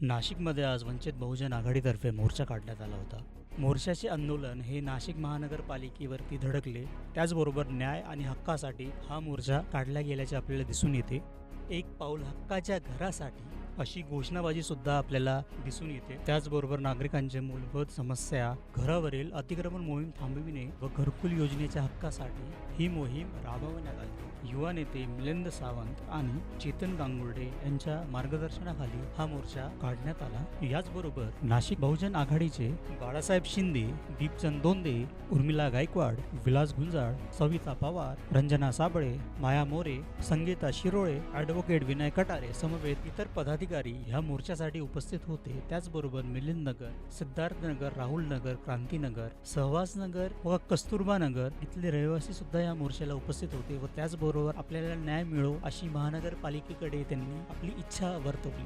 नाशिकमध्ये आज वंचित बहुजन आघाडीतर्फे मोर्चा काढण्यात आला होता. मोर्चाचे आंदोलन हे नाशिक महानगरपालिकेवरती धडकले त्याचबरोबर न्याय आणि हक्कासाठी हा मोर्चा काढला गेल्याचे आपल्याला दिसून येते. एक पाऊल हक्काच्या घरासाठी अशी घोषणाबाजी सुद्धा आपल्याला दिसून येते. त्याचबरोबर नागरिकांच्या मूलभूत समस्या घरावरील अतिक्रमण मोहीम थांबविणे व घरकुल योजनेच्या हक्कासाठी ही मोहीम राबवण्यात आली. युवा नेते मिलिंद सावंत आणि चेतन गांगुर्डे यांच्या मार्गदर्शनाखाली हा मोर्चा काढण्यात आला. याचबरोबर नाशिक बहुजन आघाडीचे बाळासाहेब शिंदे दीपचंद दोंदे उर्मिला गायकवाड विलास गुंजाळ सविता पवार रंजना साबळे माया मोरे संगीता शिरोळे ॲडव्होकेट विनय कटारे समवेत इतर पदाधिकारी ह्या मोर्चासाठी उपस्थित होते. त्याचबरोबर मिलिंद नगर सिद्धार्थ नगर राहुल नगर क्रांतीनगर सहवास नगर व कस्तुरबा नगर इथले रहिवासी सुद्धा या मोर्चाला उपस्थित होते व त्याचबरोबर बरोबर आपल्याला न्याय मिळो अशी महानगरपालिकेकडे त्यांनी आपली इच्छा वर्तवली.